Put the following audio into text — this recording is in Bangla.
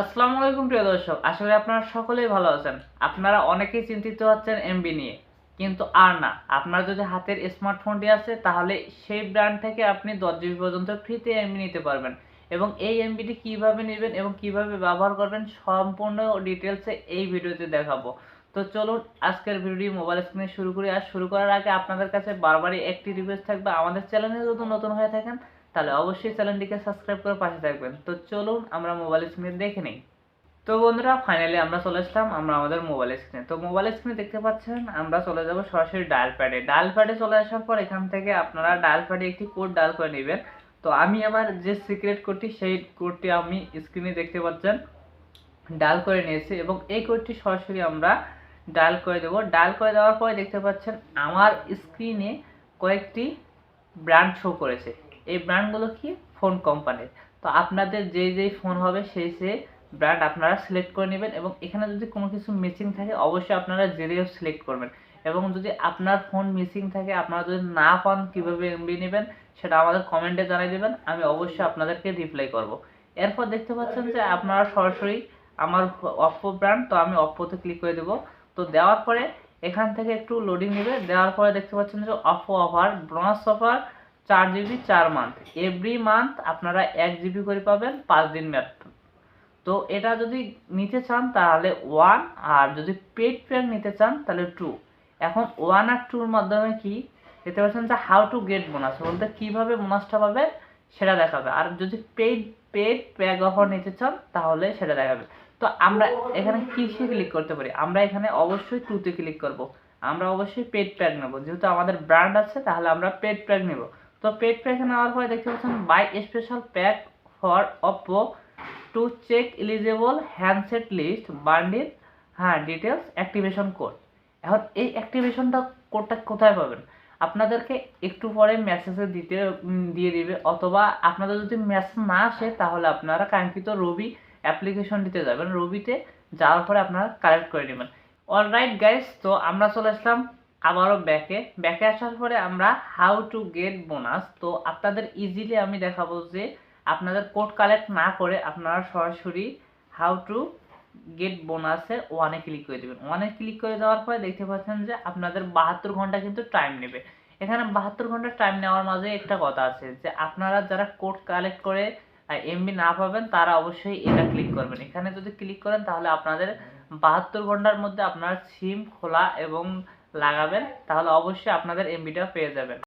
আসসালামু আলাইকুম প্রিয় দর্শক, আশা করি আপনারা সকলেই ভালো আছেন। আপনারা অনেকেই চিন্তিত হচ্ছেন এমবি নিয়ে। কিন্তু আর না, আপনার যদি হাতের স্মার্টফোনটি আছে, তাহলে সেই ব্র্যান্ড থেকে আপনি দশ জিবি পর্যন্ত ফ্রিতে এমবি নিতে পারবেন। এবং এই এমবিটি কীভাবে নেবেন এবং কীভাবে ব্যবহার করবেন, সম্পূর্ণ ডিটেলসে এই ভিডিওতে দেখাবো। তো চলুন, আজকের ভিডিওটি মোবাইল স্ক্রিনে শুরু করি। আর শুরু করার আগে আপনাদের কাছে বারবারই একটি রিকোয়েস্ট থাকবে। আমাদের চ্যানেলে যদি নতুন হয়ে থাকেন তাহলে অবশ্যই চ্যানেলটিকে সাবস্ক্রাইব করে পাশে থাকবেন। তো চলুন আমরা মোবাইল স্ক্রিনে দেখে নিই। তো বন্ধুরা ফাইনালি আমরা চলে আসলাম, আমরা আমাদের মোবাইল স্ক্রিনে তো মোবাইল স্ক্রিনে দেখতে পাচ্ছেন, আমরা চলে যাব সরাসরি ডায়াল প্যাডে ডায়াল প্যাডে চলে আসার পর এখান থেকে আপনারা ডায়াল প্যাডে একটি কোড ডায়াল করে নেবেন। তো আমি আমার যে সিক্রেট কোডটি সেই কোডটি আমি স্ক্রিনে দেখতে পাচ্ছেন ডায়াল করে নিয়েছি এবং এই কোডটি সরাসরি আমরা ডায়াল করে দেবো। ডায়াল করে দেওয়ার পরে দেখতে পাচ্ছেন, আমার স্ক্রিনে কয়েকটি ব্র্যান্ড শো করেছে। এই ব্র্যান্ডগুলো কি? ফোন কোম্পানির তো আপনাদের যেই যেই ফোন হবে, সেই সেই ব্র্যান্ড আপনারা সিলেক্ট করে নেবেন এবং এখানে যদি কোনো কিছু মিসিং থাকে, অবশ্যই আপনারা জেরিও সিলেক্ট করবেন। এবং যদি আপনার ফোন মিসিং থাকে, আপনারা যদি না পান, কীভাবে এমবি নেবেন, সেটা আমাদের কমেন্টে জানিয়ে দেবেন, আমি অবশ্যই আপনাদেরকে রিপ্লাই করব। এরপর দেখতে পাচ্ছেন যে আপনারা সরাসরি আমার অপ্পো ব্র্যান্ড তো আমি অপ্পোতে ক্লিক করে দেবো। তো দেওয়ার পরে এখান থেকে একটু লোডিং নেবে। দেওয়ার পরে দেখতে পাচ্ছেন যে অফো অফার বোনাস অফার চার জিবি চার মান্থ এভরি মান্থ আপনারা এক জিবি করে পাবেন, পাঁচ দিন মেয়াদ তো এটা যদি নিতে চান, তাহলে ওয়ান আর যদি পেড প্যাক নিতে চান, তাহলে টু এখন ওয়ান আর টুর মাধ্যমে কি? দেখতে পাচ্ছেন যে হাউ টু গেট বোনাস বলতে কীভাবে বোনাসটা পাবে সেটা দেখাবে। আর যদি পেড পেড প্যাক অফার নিতে চান, তাহলে সেটা দেখাবে। তো আমরা এখানে কিসে ক্লিক করতে পারি? আমরা এখানে অবশ্যই টুতে ক্লিক করব। আমরা অবশ্যই পেড প্যাক নেব। যেহেতু আমাদের ব্র্যান্ড আছে, তাহলে আমরা পেড প্যাক নেব। তো পেড প্যাক নেওয়ার পরে দেখতে পাচ্ছেন buy special pack for Oppo to check eligible handset list bundle হ্যাঁ ডিটেলস অ্যাক্টিভেশন কোড এখন এই অ্যাক্টিভেশনটা কোডটা কোথায় পাবেন? আপনাদেরকে একটু পরে মেসেজে দিতে দিয়ে দিবে। অথবা আপনাদের যদি মেসেজ না আসে, তাহলে আপনারা কাঙ্ক্ষিত রবি অ্যাপ্লিকেশন দিতে যাবেন। রবিতে যাওয়ার পরে আপনারা কালেক্ট করে নেবেন। অলরাইট গাইস তো আমরা চলে আসলাম আবারও ব্যাকে। ব্যাকে আসার পরে আমরা হাউ টু গেট বোনাস তো আপনাদের ইজিলি আমি দেখাবো যে আপনাদের কোড কালেক্ট না করে আপনারা সরাসরি হাউ টু গেট বোনাসে ওয়ানে ক্লিক করে দেবেন। ওয়ানে ক্লিক করে দেওয়ার পরে দেখতে পাচ্ছেন যে আপনাদের বাহাত্তর ঘণ্টা কিন্তু টাইম নেবে। এখানে বাহাত্তর ঘণ্টা টাইম নেওয়ার মাঝে একটা কথা আছে যে আপনারা যারা কোড কালেক্ট করে এমবি না পাবেন তারা অবশ্যই এটা ক্লিক করবেন। এখানে যদি ক্লিক করেন তাহলে আপনাদের বাহাত্তর ঘণ্টার মধ্যে আপনার সিম খোলা এবং লাগাবেন তাহলে অবশ্যই আপনাদের এমবিটা পেয়ে যাবেন।